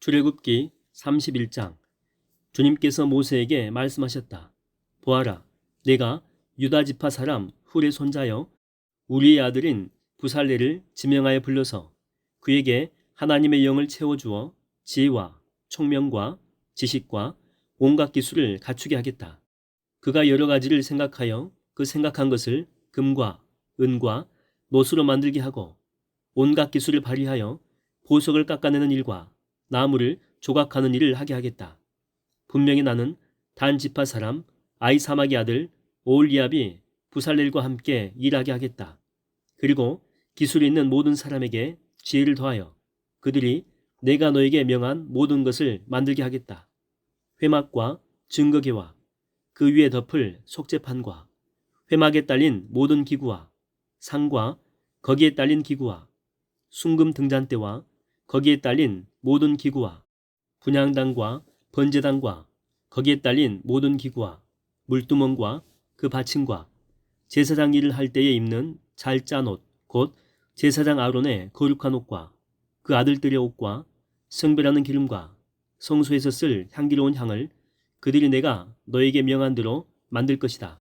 출애굽기 31장 주님께서 모세에게 말씀하셨다. 보아라, 내가 유다 지파 사람 훌의 손자여 우리의 아들인 부살레를 지명하여 불러서 그에게 하나님의 영을 채워주어 지혜와 총명과 지식과 온갖 기술을 갖추게 하겠다. 그가 여러 가지를 생각하여 그 생각한 것을 금과 은과 노수로 만들게 하고 온갖 기술을 발휘하여 보석을 깎아내는 일과 나무를 조각하는 일을 하게 하겠다. 분명히 나는 단 지파 사람 아이사막의 아들 오올리압이 부살렐과 함께 일하게 하겠다. 그리고 기술이 있는 모든 사람에게 지혜를 더하여 그들이 내가 너에게 명한 모든 것을 만들게 하겠다. 회막과 증거계와 그 위에 덮을 속재판과 회막에 딸린 모든 기구와 상과 거기에 딸린 기구와 순금 등잔대와 거기에 딸린 모든 기구와 분향당과 번제당과 거기에 딸린 모든 기구와 물두멍과 그 받침과 제사장 일을 할 때에 입는 잘 짠 옷, 곧 제사장 아론의 거룩한 옷과 그 아들들의 옷과 성별하는 기름과 성소에서 쓸 향기로운 향을 그들이 내가 너에게 명한 대로 만들 것이다.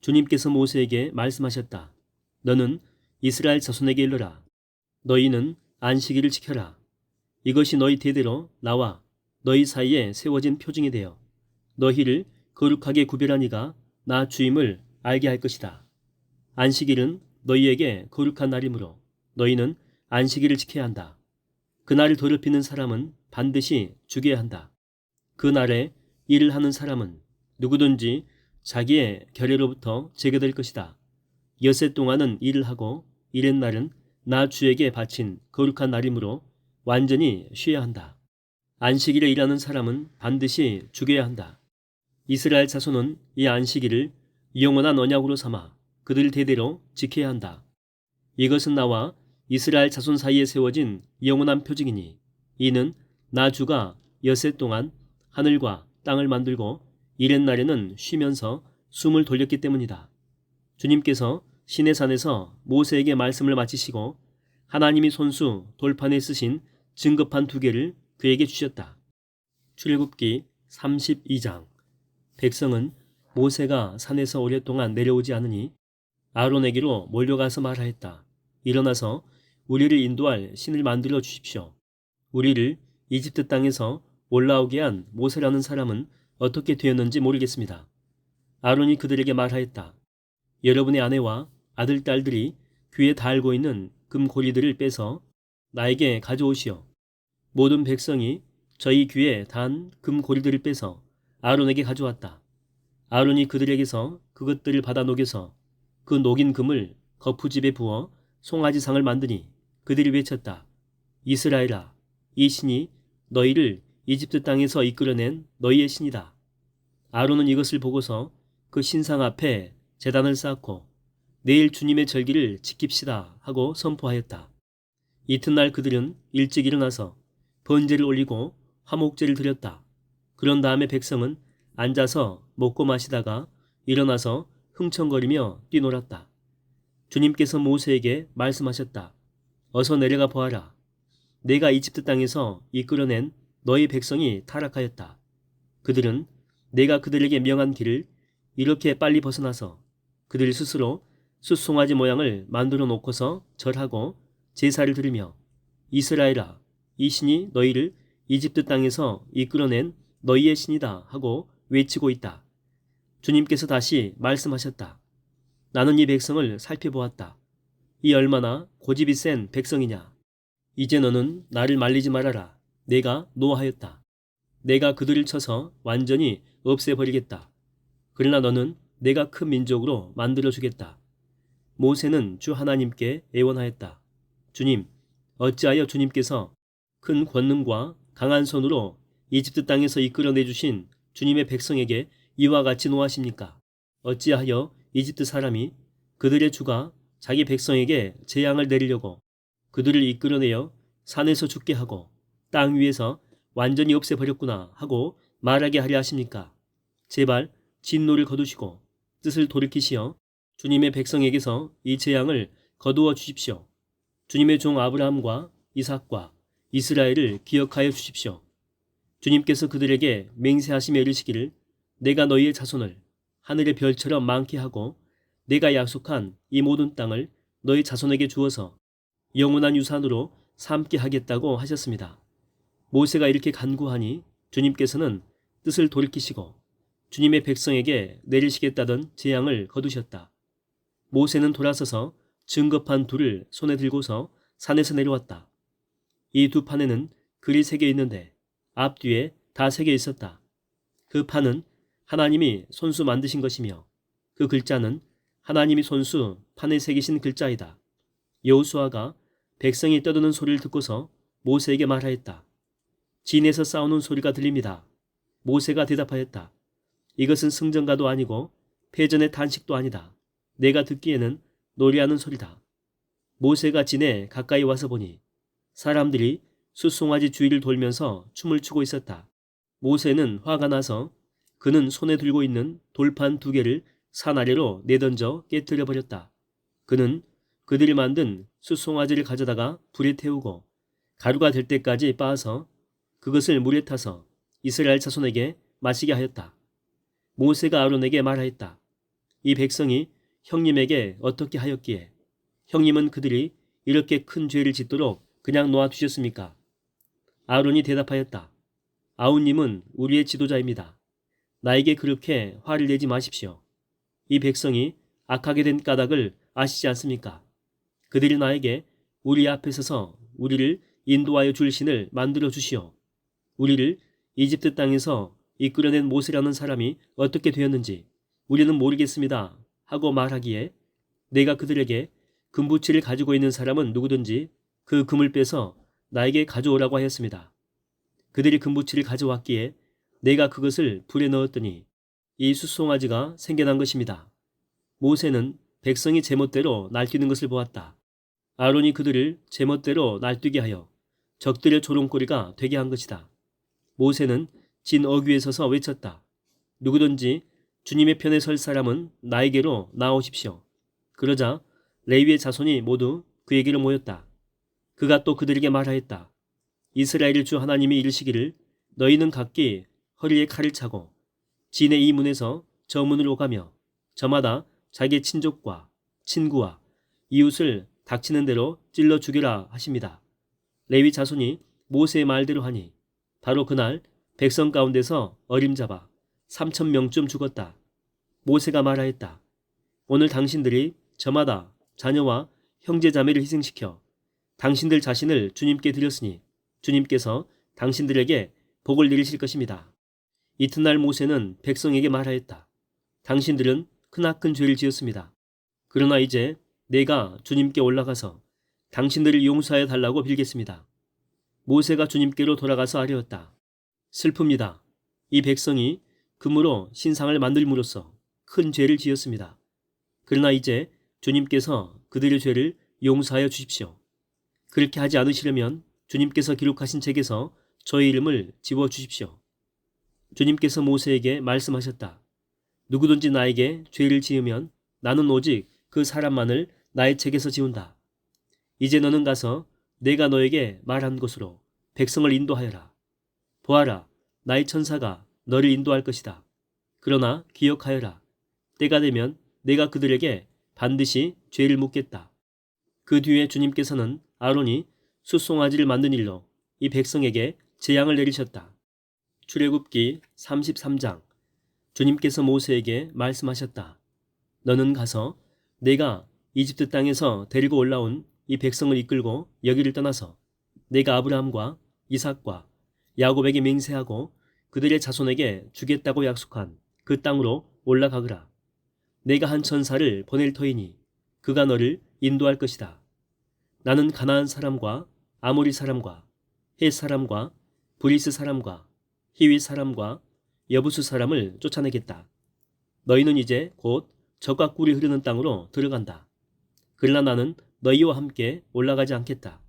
주님께서 모세에게 말씀하셨다. 너는 이스라엘 자손에게 일러라. 너희는 안식일을 지켜라. 이것이 너희 대대로 나와 너희 사이에 세워진 표징이 되어 너희를 거룩하게 구별한 이가 나 주임을 알게 할 것이다. 안식일은 너희에게 거룩한 날이므로 너희는 안식일을 지켜야 한다. 그날을 더럽히는 사람은 반드시 죽여야 한다. 그 날에 일을 하는 사람은 누구든지 자기의 결례로부터 제거될 것이다. 여세 동안은 일을 하고 이른 날은 나 주에게 바친 거룩한 날이므로 완전히 쉬어야 한다. 안식일에 일하는 사람은 반드시 죽여야 한다. 이스라엘 자손은 이 안식일을 영원한 언약으로 삼아 그들 대대로 지켜야 한다. 이것은 나와 이스라엘 자손 사이에 세워진 영원한 표징이니 이는 나 주가 여세 동안 하늘과 땅을 만들고 이른 날에는 쉬면서 숨을 돌렸기 때문이다. 주님께서 시내산에서 모세에게 말씀을 마치시고 하나님이 손수 돌판에 쓰신 증거판 두 개를 그에게 주셨다. 출애굽기 32장 백성은 모세가 산에서 오랫동안 내려오지 않으니 아론에게로 몰려가서 말하였다. 일어나서 우리를 인도할 신을 만들어 주십시오. 우리를 이집트 땅에서 올라오게 한 모세라는 사람은 어떻게 되었는지 모르겠습니다. 아론이 그들에게 말하였다. 여러분의 아내와 아들, 딸들이 귀에 달고 있는 금고리들을 빼서 나에게 가져오시오. 모든 백성이 저희 귀에 단 금고리들을 빼서 아론에게 가져왔다. 아론이 그들에게서 그것들을 받아 녹여서 그 녹인 금을 거푸집에 부어 송아지상을 만드니 그들이 외쳤다. 이스라엘아, 이 신이 너희를 이집트 땅에서 이끌어낸 너희의 신이다. 아론은 이것을 보고서 그 신상 앞에 재단을 쌓고 내일 주님의 절기를 지킵시다 하고 선포하였다. 이튿날 그들은 일찍 일어나서 번제를 올리고 화목제를 드렸다. 그런 다음에 백성은 앉아서 먹고 마시다가 일어나서 흥청거리며 뛰놀았다. 주님께서 모세에게 말씀하셨다. 어서 내려가 보아라. 내가 이집트 땅에서 이끌어낸 너희 백성이 타락하였다. 그들은 내가 그들에게 명한 길을 이렇게 빨리 벗어나서 그들 스스로 숫송아지 모양을 만들어 놓고서 절하고 제사를 드리며 이스라엘아 이 신이 너희를 이집트 땅에서 이끌어낸 너희의 신이다 하고 외치고 있다. 주님께서 다시 말씀하셨다. 나는 이 백성을 살펴보았다. 이 얼마나 고집이 센 백성이냐. 이제 너는 나를 말리지 말아라. 내가 노하였다. 내가 그들을 쳐서 완전히 없애버리겠다. 그러나 너는 내가 큰 민족으로 만들어주겠다. 모세는 주 하나님께 애원하였다. 주님, 어찌하여 주님께서 큰 권능과 강한 손으로 이집트 땅에서 이끌어내 주신 주님의 백성에게 이와 같이 노하십니까? 어찌하여 이집트 사람이 그들의 주가 자기 백성에게 재앙을 내리려고 그들을 이끌어내어 산에서 죽게 하고 땅 위에서 완전히 없애버렸구나 하고 말하게 하려 하십니까? 제발 진노를 거두시고 뜻을 돌이키시어 주님의 백성에게서 이 재앙을 거두어 주십시오. 주님의 종 아브라함과 이삭과 이스라엘을 기억하여 주십시오. 주님께서 그들에게 맹세하시며 이르시기를 내가 너희의 자손을 하늘의 별처럼 많게 하고 내가 약속한 이 모든 땅을 너희 자손에게 주어서 영원한 유산으로 삼게 하겠다고 하셨습니다. 모세가 이렇게 간구하니 주님께서는 뜻을 돌이키시고 주님의 백성에게 내리시겠다던 재앙을 거두셨다. 모세는 돌아서서 증거판 둘을 손에 들고서 산에서 내려왔다. 이 두 판에는 글이 새겨 있는데 앞뒤에 다 새겨 있었다. 그 판은 하나님이 손수 만드신 것이며 그 글자는 하나님이 손수 판에 새기신 글자이다. 여호수아가 백성이 떠드는 소리를 듣고서 모세에게 말하였다. 진에서 싸우는 소리가 들립니다. 모세가 대답하였다. 이것은 승전가도 아니고 패전의 탄식도 아니다. 내가 듣기에는 노래하는 소리다. 모세가 진에 가까이 와서 보니 사람들이 숫송아지 주위를 돌면서 춤을 추고 있었다. 모세는 화가 나서 그는 손에 들고 있는 돌판 두 개를 산 아래로 내던져 깨뜨려 버렸다. 그는 그들이 만든 숫송아지를 가져다가 불에 태우고 가루가 될 때까지 빻아서 그것을 물에 타서 이스라엘 자손에게 마시게 하였다. 모세가 아론에게 말하였다. 이 백성이 형님에게 어떻게 하였기에 형님은 그들이 이렇게 큰 죄를 짓도록 그냥 놓아두셨습니까? 아론이 대답하였다. 아우님은 우리의 지도자입니다. 나에게 그렇게 화를 내지 마십시오. 이 백성이 악하게 된 까닭을 아시지 않습니까? 그들이 나에게 우리 앞에 서서 우리를 인도하여 줄 신을 만들어 주시오. 우리를 이집트 땅에서 이끌어낸 모세라는 사람이 어떻게 되었는지 우리는 모르겠습니다. 하고 말하기에 내가 그들에게 금부치를 가지고 있는 사람은 누구든지 그 금을 빼서 나에게 가져오라고 하였습니다. 그들이 금부치를 가져왔기에 내가 그것을 불에 넣었더니 이 숫송아지가 생겨난 것입니다. 모세는 백성이 제멋대로 날뛰는 것을 보았다. 아론이 그들을 제멋대로 날뛰게 하여 적들의 조롱거리가 되게 한 것이다. 모세는 진 어귀에 서서 외쳤다. 누구든지 주님의 편에 설 사람은 나에게로 나오십시오. 그러자 레위의 자손이 모두 그에게로 모였다. 그가 또 그들에게 말하였다. 이스라엘 주 하나님이 이르시기를 너희는 각기 허리에 칼을 차고 진의 이 문에서 저 문으로 가며 저마다 자기 친족과 친구와 이웃을 닥치는 대로 찔러 죽여라 하십니다. 레위 자손이 모세의 말대로 하니 바로 그날 백성 가운데서 어림잡아 3천 명쯤 죽었다. 모세가 말하였다. 오늘 당신들이 저마다 자녀와 형제 자매를 희생시켜 당신들 자신을 주님께 드렸으니 주님께서 당신들에게 복을 내리실 것입니다. 이튿날 모세는 백성에게 말하였다. 당신들은 크나큰 죄를 지었습니다. 그러나 이제 내가 주님께 올라가서 당신들을 용서하여 달라고 빌겠습니다. 모세가 주님께로 돌아가서 아뢰었다. 슬픕니다. 이 백성이 금으로 신상을 만들므로써 큰 죄를 지었습니다. 그러나 이제 주님께서 그들의 죄를 용서하여 주십시오. 그렇게 하지 않으시려면 주님께서 기록하신 책에서 저의 이름을 지워 주십시오. 주님께서 모세에게 말씀하셨다. 누구든지 나에게 죄를 지으면 나는 오직 그 사람만을 나의 책에서 지운다. 이제 너는 가서 내가 너에게 말한 곳으로 백성을 인도하여라. 보아라, 나의 천사가 너를 인도할 것이다. 그러나 기억하여라. 때가 되면 내가 그들에게 반드시 죄를 묻겠다. 그 뒤에 주님께서는 아론이 숫송아지를 만든 일로 이 백성에게 재앙을 내리셨다. 출애굽기 33장 주님께서 모세에게 말씀하셨다. 너는 가서 내가 이집트 땅에서 데리고 올라온 이 백성을 이끌고 여기를 떠나서 내가 아브라함과 이삭과 야곱에게 맹세하고 그들의 자손에게 주겠다고 약속한 그 땅으로 올라가거라. 내가 한 천사를 보낼 터이니 그가 너를 인도할 것이다. 나는 가나안 사람과 아모리 사람과 헷 사람과 브리스 사람과 히위 사람과 여부수 사람을 쫓아내겠다. 너희는 이제 곧 적과 꿀이 흐르는 땅으로 들어간다. 그러나 나는 너희와 함께 올라가지 않겠다.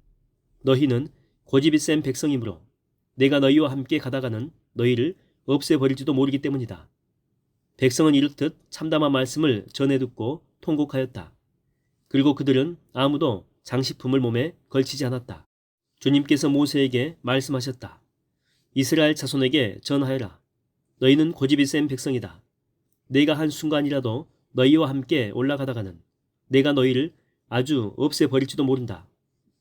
너희는 고집이 센 백성이므로 내가 너희와 함께 가다가는 너희를 없애버릴지도 모르기 때문이다. 백성은 이렇듯 참담한 말씀을 전해 듣고 통곡하였다. 그리고 그들은 아무도 장식품을 몸에 걸치지 않았다. 주님께서 모세에게 말씀하셨다. 이스라엘 자손에게 전하여라. 너희는 고집이 센 백성이다. 내가 한 순간이라도 너희와 함께 올라가다가는 내가 너희를 아주 없애버릴지도 모른다.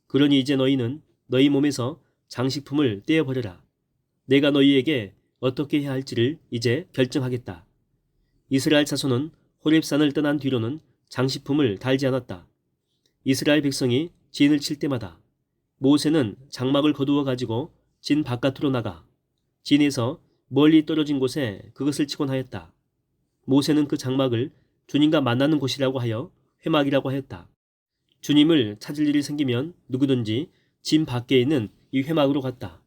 그러니 이제 너희는 너희 몸에서 장식품을 떼어버려라. 내가 너희에게 어떻게 해야 할지를 이제 결정하겠다. 이스라엘 자손은 호렙산을 떠난 뒤로는 장식품을 달지 않았다. 이스라엘 백성이 진을 칠 때마다 모세는 장막을 거두어 가지고 진 바깥으로 나가 진에서 멀리 떨어진 곳에 그것을 치곤 하였다. 모세는 그 장막을 주님과 만나는 곳이라고 하여 회막이라고 하였다. 주님을 찾을 일이 생기면 누구든지 진 밖에 있는 이 회막으로 갔다.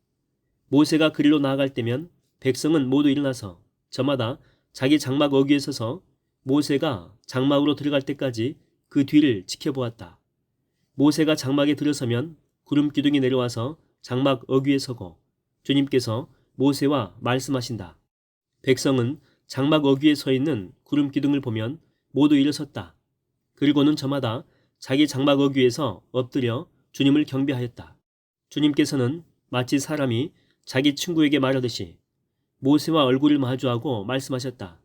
모세가 그리로 나아갈 때면 백성은 모두 일어나서 저마다 자기 장막 어귀에 서서 모세가 장막으로 들어갈 때까지 그 뒤를 지켜보았다. 모세가 장막에 들어서면 구름 기둥이 내려와서 장막 어귀에 서고 주님께서 모세와 말씀하신다. 백성은 장막 어귀에 서 있는 구름 기둥을 보면 모두 일어섰다. 그리고는 저마다 자기 장막 어귀에서 엎드려 주님을 경배하였다. 주님께서는 마치 사람이 자기 친구에게 말하듯이 모세와 얼굴을 마주하고 말씀하셨다.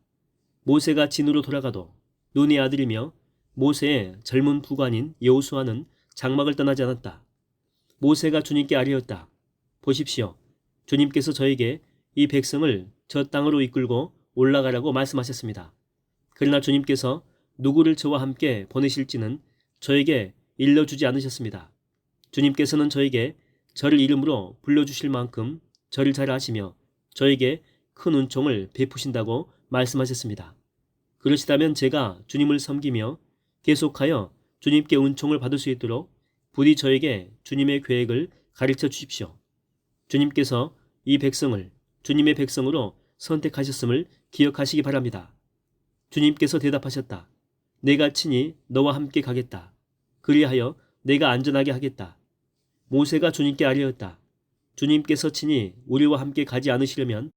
모세가 진으로 돌아가도 눈의 아들이며 모세의 젊은 부관인 여호수아는 장막을 떠나지 않았다. 모세가 주님께 아뢰었다. 보십시오. 주님께서 저에게 이 백성을 저 땅으로 이끌고 올라가라고 말씀하셨습니다. 그러나 주님께서 누구를 저와 함께 보내실지는 저에게 일러주지 않으셨습니다. 주님께서는 저에게 저를 이름으로 불러주실 만큼 저를 잘 아시며 저에게 큰 은총을 베푸신다고 말씀하셨습니다. 그러시다면 제가 주님을 섬기며 계속하여 주님께 은총을 받을 수 있도록 부디 저에게 주님의 계획을 가르쳐 주십시오. 주님께서 이 백성을 주님의 백성으로 선택하셨음을 기억하시기 바랍니다. 주님께서 대답하셨다. 내가 친히 너와 함께 가겠다. 그리하여 내가 안전하게 하겠다. 모세가 주님께 아뢰었다. 주님께서 친히 우리와 함께 가지 않으시려면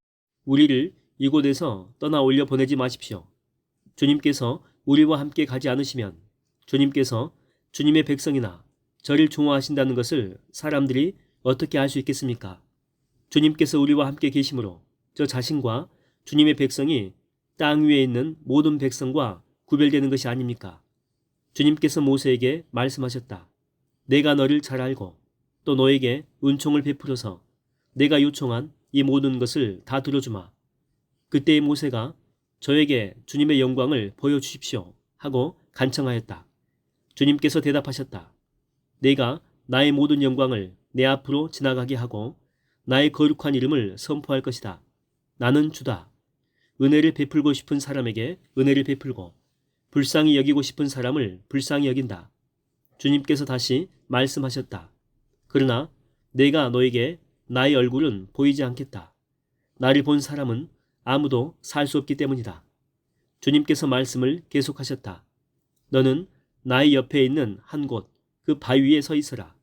우리를 이곳에서 떠나 올려 보내지 마십시오. 주님께서 우리와 함께 가지 않으시면 주님께서 주님의 백성이나 저를 좋아하신다는 것을 사람들이 어떻게 알 수 있겠습니까? 주님께서 우리와 함께 계심으로 저 자신과 주님의 백성이 땅 위에 있는 모든 백성과 구별되는 것이 아닙니까? 주님께서 모세에게 말씀하셨다. 내가 너를 잘 알고 또 너에게 은총을 베풀어서 내가 요청한 이 모든 것을 다 들어주마. 그때의 모세가 저에게 주님의 영광을 보여주십시오 하고 간청하였다. 주님께서 대답하셨다. 내가 나의 모든 영광을 내 앞으로 지나가게 하고 나의 거룩한 이름을 선포할 것이다. 나는 주다. 은혜를 베풀고 싶은 사람에게 은혜를 베풀고 불쌍히 여기고 싶은 사람을 불쌍히 여긴다. 주님께서 다시 말씀하셨다. 그러나 내가 너에게 나의 얼굴은 보이지 않겠다. 나를 본 사람은 아무도 살 수 없기 때문이다. 주님께서 말씀을 계속하셨다. 너는 나의 옆에 있는 한 곳, 그 바위 위에 서 있어라.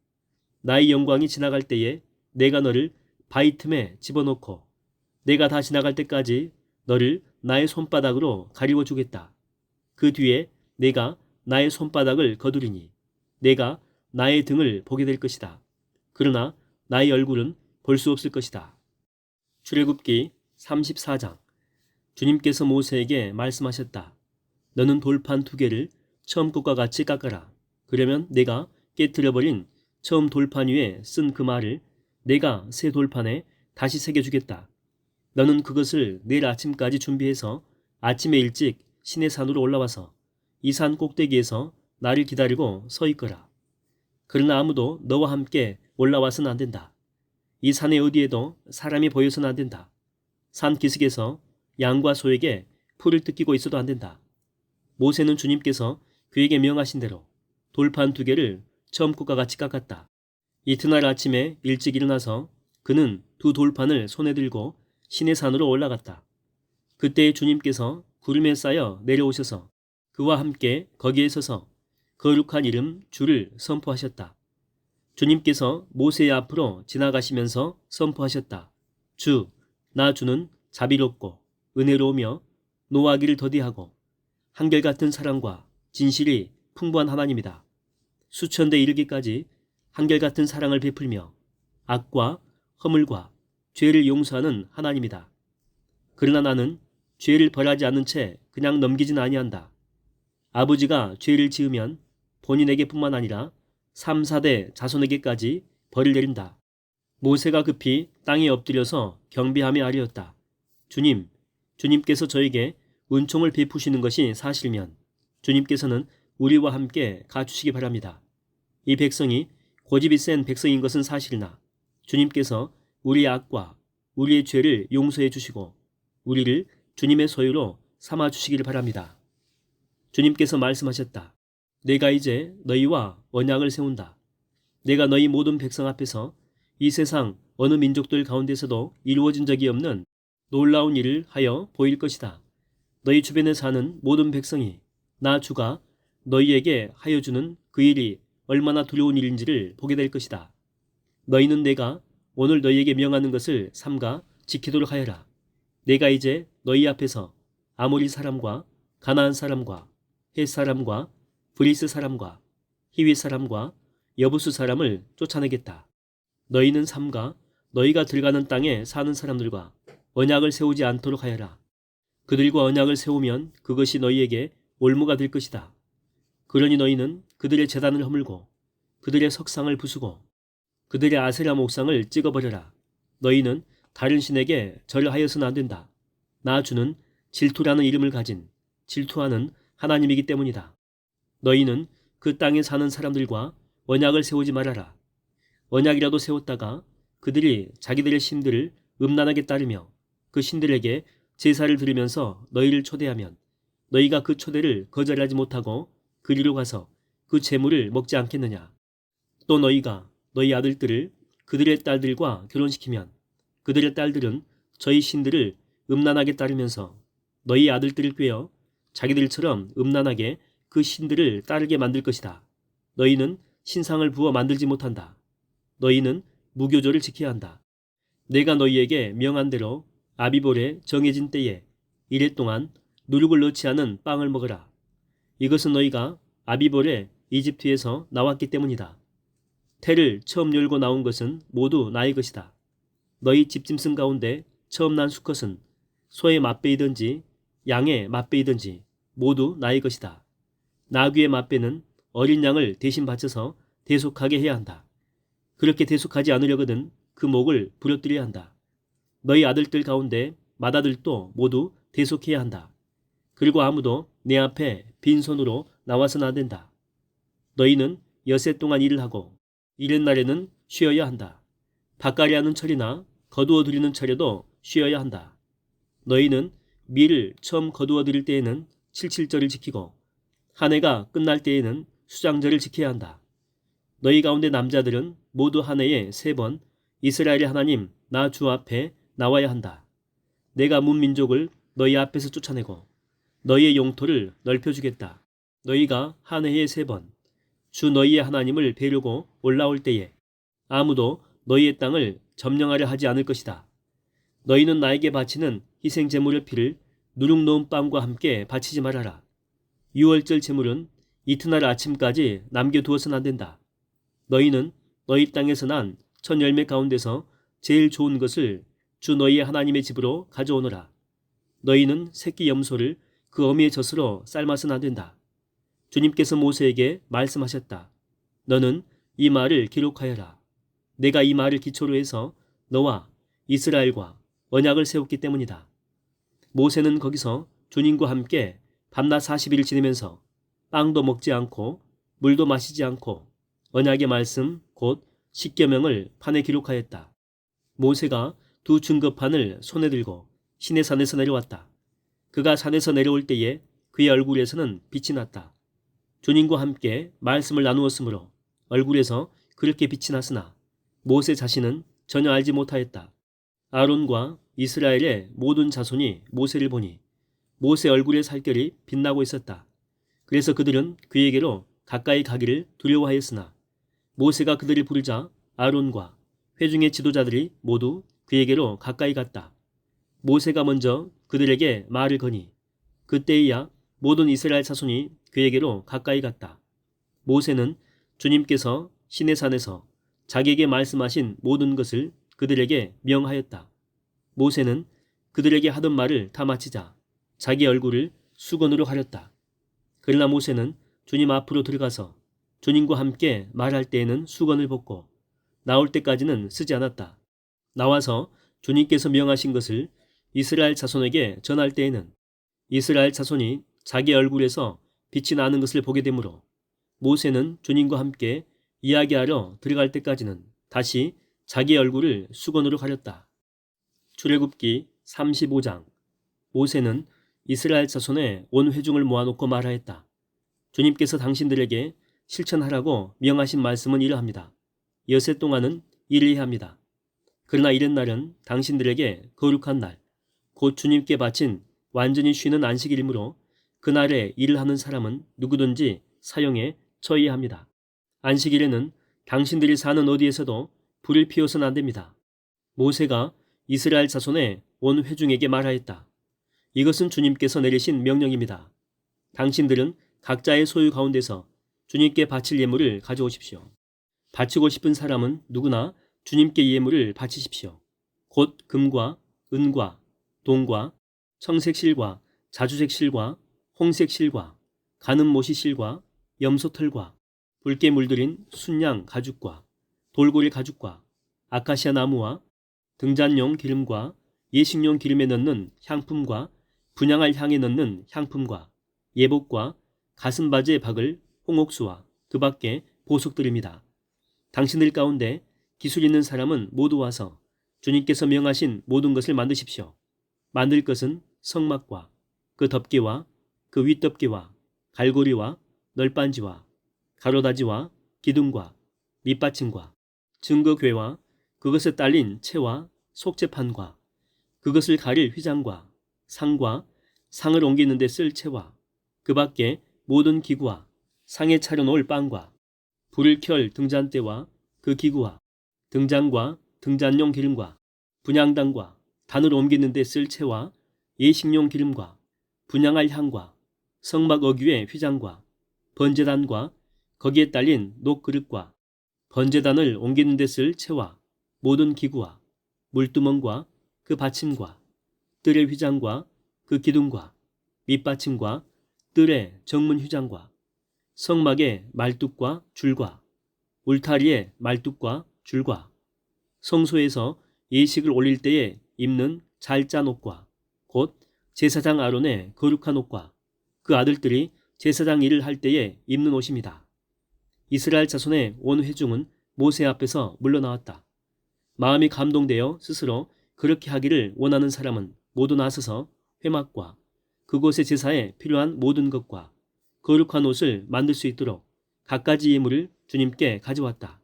나의 영광이 지나갈 때에 내가 너를 바위 틈에 집어넣고 내가 다 지나갈 때까지 너를 나의 손바닥으로 가리워 주겠다. 그 뒤에 내가 나의 손바닥을 거두리니 내가 나의 등을 보게 될 것이다. 그러나 나의 얼굴은 볼 수 없을 것이다. 출애굽기 34장 주님께서 모세에게 말씀하셨다. 너는 돌판 두 개를 처음 것과 같이 깎아라. 그러면 내가 깨뜨려버린 처음 돌판 위에 쓴 그 말을 내가 새 돌판에 다시 새겨주겠다. 너는 그것을 내일 아침까지 준비해서 아침에 일찍 시내 산으로 올라와서 이 산 꼭대기에서 나를 기다리고 서 있거라. 그러나 아무도 너와 함께 올라와서는 안 된다. 이 산의 어디에도 사람이 보여서는 안 된다. 산 기슭에서 양과 소에게 풀을 뜯기고 있어도 안 된다. 모세는 주님께서 그에게 명하신 대로 돌판 두 개를 처음 것과 같이 깎았다. 이튿날 아침에 일찍 일어나서 그는 두 돌판을 손에 들고 시내산으로 올라갔다. 그때 주님께서 구름에 쌓여 내려오셔서 그와 함께 거기에 서서 거룩한 이름 주를 선포하셨다. 주님께서 모세의 앞으로 지나가시면서 선포하셨다. 주, 나 주는 자비롭고 은혜로우며 노하기를 더디하고 한결같은 사랑과 진실이 풍부한 하나님이다. 수천 대 이르기까지 한결같은 사랑을 베풀며 악과 허물과 죄를 용서하는 하나님이다. 그러나 나는 죄를 벌하지 않는 채 그냥 넘기진 아니한다. 아버지가 죄를 지으면 본인에게뿐만 아니라 3, 4대 자손에게까지 벌을 내린다. 모세가 급히 땅에 엎드려서 경배하며 아뢰었다. 주님, 주님께서 저에게 은총을 베푸시는 것이 사실면 주님께서는 우리와 함께 가주시기 바랍니다. 이 백성이 고집이 센 백성인 것은 사실이나 주님께서 우리의 악과 우리의 죄를 용서해 주시고 우리를 주님의 소유로 삼아 주시기를 바랍니다. 주님께서 말씀하셨다. 내가 이제 너희와 언약을 세운다. 내가 너희 모든 백성 앞에서 이 세상 어느 민족들 가운데서도 이루어진 적이 없는 놀라운 일을 하여 보일 것이다. 너희 주변에 사는 모든 백성이 나 주가 너희에게 하여 주는 그 일이 얼마나 두려운 일인지를 보게 될 것이다. 너희는 내가 오늘 너희에게 명하는 것을 삼가 지키도록 하여라. 내가 이제 너희 앞에서 아모리 사람과 가나안 사람과 헷 사람과 브리스 사람과 히위 사람과 여부수 사람을 쫓아내겠다. 너희는 삼가 너희가 들어가는 땅에 사는 사람들과 언약을 세우지 않도록 하여라. 그들과 언약을 세우면 그것이 너희에게 올무가 될 것이다. 그러니 너희는 그들의 재단을 허물고 그들의 석상을 부수고 그들의 아세라 목상을 찍어버려라. 너희는 다른 신에게 절을 하여서는 안 된다. 나 주는 질투라는 이름을 가진 질투하는 하나님이기 때문이다. 너희는 그 땅에 사는 사람들과 언약을 세우지 말아라. 언약이라도 세웠다가 그들이 자기들의 신들을 음란하게 따르며 그 신들에게 제사를 드리면서 너희를 초대하면 너희가 그 초대를 거절하지 못하고 그리로 가서 그 재물을 먹지 않겠느냐. 또 너희가 너희 아들들을 그들의 딸들과 결혼시키면 그들의 딸들은 저희 신들을 음란하게 따르면서 너희 아들들을 꿰어 자기들처럼 음란하게 그 신들을 따르게 만들 것이다. 너희는 신상을 부어 만들지 못한다. 너희는 무교조를 지켜야 한다. 내가 너희에게 명한 대로 아비볼에 정해진 때에 이래 동안 누룩을 넣지 않은 빵을 먹어라. 이것은 너희가 아비볼에 이집트에서 나왔기 때문이다. 태를 처음 열고 나온 것은 모두 나의 것이다. 너희 집짐승 가운데 처음 난 수컷은 소의 맛배이든지 양의 맛배이든지 모두 나의 것이다. 나귀의 맛배는 어린 양을 대신 바쳐서 대속하게 해야 한다. 그렇게 대속하지 않으려거든 그 목을 부러뜨려야 한다. 너희 아들들 가운데 맏아들도 모두 대속해야 한다. 그리고 아무도 내 앞에 빈손으로 나와서는 안 된다. 너희는 여세 동안 일을 하고 이른 날에는 쉬어야 한다. 밭갈이 하는 철이나 거두어 들이는 철에도 쉬어야 한다. 너희는 밀을 처음 거두어 들일 때에는 칠칠절을 지키고 한 해가 끝날 때에는 수장절을 지켜야 한다. 너희 가운데 남자들은 모두 한 해에 세 번 이스라엘의 하나님 나 주 앞에 나와야 한다. 내가 문민족을 너희 앞에서 쫓아내고 너희의 용토를 넓혀주겠다. 너희가 한 해에 세 번 주 너희의 하나님을 뵈려고 올라올 때에 아무도 너희의 땅을 점령하려 하지 않을 것이다. 너희는 나에게 바치는 희생 제물의 피를 누룩 넣은 빵과 함께 바치지 말아라. 유월절 제물은 이튿날 아침까지 남겨두어서는 안 된다. 너희는 너희 땅에서 난첫 열매 가운데서 제일 좋은 것을 주 너희의 하나님의 집으로 가져오너라. 너희는 새끼 염소를 그 어미의 젖으로 삶아서는 안 된다. 주님께서 모세에게 말씀하셨다. 너는 이 말을 기록하여라. 내가 이 말을 기초로 해서 너와 이스라엘과 언약을 세웠기 때문이다. 모세는 거기서 주님과 함께 밤낮 40일을 지내면서 빵도 먹지 않고 물도 마시지 않고 언약의 말씀 곧 십계명을 판에 기록하였다. 모세가 두 증거판을 손에 들고 시내산에서 내려왔다. 그가 산에서 내려올 때에 그의 얼굴에서는 빛이 났다. 주님과 함께 말씀을 나누었으므로 얼굴에서 그렇게 빛이 났으나 모세 자신은 전혀 알지 못하였다. 아론과 이스라엘의 모든 자손이 모세를 보니 모세 얼굴의 살결이 빛나고 있었다. 그래서 그들은 그에게로 가까이 가기를 두려워하였으나 모세가 그들을 부르자 아론과 회중의 지도자들이 모두 그에게로 가까이 갔다. 모세가 먼저 그들에게 말을 거니 그때에야 모든 이스라엘 자손이 그에게로 가까이 갔다. 모세는 주님께서 시내산에서 자기에게 말씀하신 모든 것을 그들에게 명하였다. 모세는 그들에게 하던 말을 다 마치자 자기 얼굴을 수건으로 가렸다. 그러나 모세는 주님 앞으로 들어가서 주님과 함께 말할 때에는 수건을 벗고 나올 때까지는 쓰지 않았다. 나와서 주님께서 명하신 것을 이스라엘 자손에게 전할 때에는 이스라엘 자손이 자기 얼굴에서 빛이 나는 것을 보게 되므로 모세는 주님과 함께 이야기하러 들어갈 때까지는 다시 자기 얼굴을 수건으로 가렸다. 출애굽기 35장 모세는 이스라엘 자손의 온 회중을 모아놓고 말하였다. 주님께서 당신들에게 실천하라고 명하신 말씀은 이러합니다. 여세 동안은 해야 합니다. 그러나 이런 날은 당신들에게 거룩한 날, 곧 주님께 바친 완전히 쉬는 안식일이므로 그날에 일을 하는 사람은 누구든지 사용에 처해야 합니다. 안식일에는 당신들이 사는 어디에서도 불을 피워서는 안 됩니다. 모세가 이스라엘 자손의 온 회중에게 말하였다. 이것은 주님께서 내리신 명령입니다. 당신들은 각자의 소유 가운데서 주님께 바칠 예물을 가져오십시오. 바치고 싶은 사람은 누구나 주님께 예물을 바치십시오. 곧 금과 은과 동과 청색실과 자주색실과 홍색실과 가늠모시실과 염소털과 붉게 물들인 순양 가죽과 돌고래 가죽과 아카시아 나무와 등잔용 기름과 예식용 기름에 넣는 향품과 분양할 향에 넣는 향품과 예복과 가슴바지에 박을 홍옥수와 그 밖에 보석들입니다. 당신들 가운데 기술 있는 사람은 모두 와서 주님께서 명하신 모든 것을 만드십시오. 만들 것은 성막과 그 덮개와 그 윗덮개와 갈고리와 널빤지와 가로다지와 기둥과 밑받침과 증거궤와 그것에 딸린 채와 속재판과 그것을 가릴 휘장과 상과 상을 옮기는 데 쓸 채와 그 밖에 모든 기구와 상에 차려놓을 빵과 불을 켤 등잔대와 그 기구와 등잔과 등잔용 기름과 분양단과 단을 옮기는 데 쓸 채와 예식용 기름과 분양할 향과 성막 어귀의 휘장과 번제단과 거기에 딸린 녹그릇과 번제단을 옮기는 데 쓸 채와 모든 기구와 물두멍과 그 받침과 뜰의 휘장과 그 기둥과 밑받침과 뜰의 정문 휘장과 성막의 말뚝과 줄과 울타리의 말뚝과 줄과 성소에서 예식을 올릴 때에 입는 잘짠 옷과 곧 제사장 아론의 거룩한 옷과 그 아들들이 제사장 일을 할 때에 입는 옷입니다. 이스라엘 자손의 온 회중은 모세 앞에서 물러나왔다. 마음이 감동되어 스스로 그렇게 하기를 원하는 사람은 모두 나서서 회막과 그곳의 제사에 필요한 모든 것과 거룩한 옷을 만들 수 있도록 갖가지 예물을 주님께 가져왔다.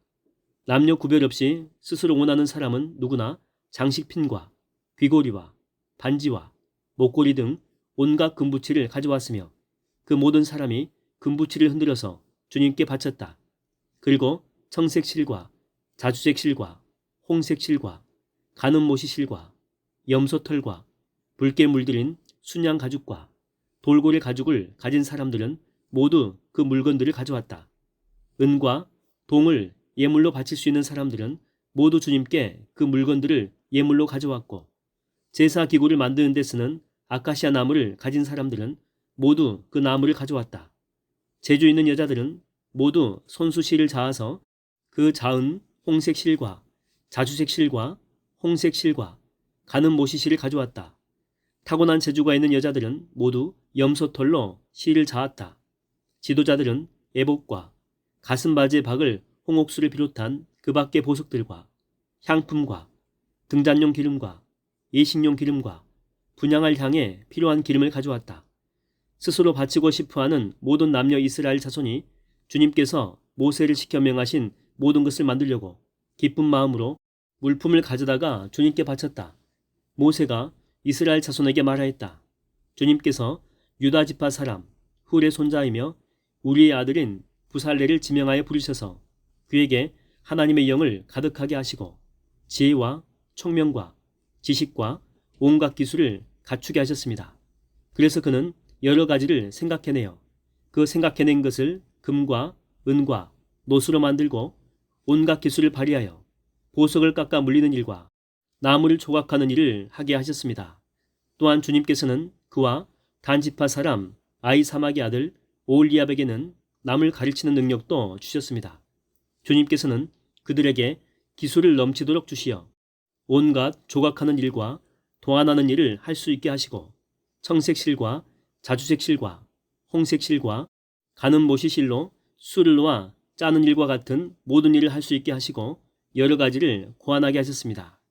남녀 구별 없이 스스로 원하는 사람은 누구나 장식핀과 귀고리와 반지와 목걸이 등 온갖 금부치를 가져왔으며 그 모든 사람이 금부치를 흔들어서 주님께 바쳤다. 그리고 청색 실과 자주색 실과 홍색 실과 가늠모시 실과 염소털과 붉게 물들인 순양 가죽과 돌고래 가죽을 가진 사람들은 모두 그 물건들을 가져왔다. 은과 동을 예물로 바칠 수 있는 사람들은 모두 주님께 그 물건들을 예물로 가져왔고 제사 기구를 만드는 데 쓰는 아카시아 나무를 가진 사람들은 모두 그 나무를 가져왔다. 제주 있는 여자들은 모두 손수 실을 자아서 그 자은 홍색 실과 자주색 실과 홍색 실과 가는 모시 실을 가져왔다. 타고난 재주가 있는 여자들은 모두 염소털로 실을 자았다. 지도자들은 애복과 가슴 바지에 박을 홍옥수를 비롯한 그 밖의 보석들과 향품과 등잔용 기름과 예식용 기름과 분양할 향에 필요한 기름을 가져왔다. 스스로 바치고 싶어하는 모든 남녀 이스라엘 자손이 주님께서 모세를 시켜 명하신 모든 것을 만들려고 기쁜 마음으로 물품을 가져다가 주님께 바쳤다. 모세가 이스라엘 자손에게 말하였다. 주님께서 유다 지파 사람 훌의 손자이며 우리의 아들인 부살레를 지명하여 부르셔서 그에게 하나님의 영을 가득하게 하시고 지혜와 총명과 지식과 온갖 기술을 갖추게 하셨습니다. 그래서 그는 여러 가지를 생각해내요. 그 생각해낸 것을 금과 은과 노수로 만들고 온갖 기술을 발휘하여 보석을 깎아 물리는 일과 나무를 조각하는 일을 하게 하셨습니다. 또한 주님께서는 그와 단지파 사람 아이사막의 아들 오올리압에게는 남을 가르치는 능력도 주셨습니다. 주님께서는 그들에게 기술을 넘치도록 주시어 온갖 조각하는 일과 도안하는 일을 할 수 있게 하시고 청색실과 자주색실과 홍색실과 가는 모시실로 술을 놓아 짜는 일과 같은 모든 일을 할 수 있게 하시고 여러 가지를 고안하게 하셨습니다.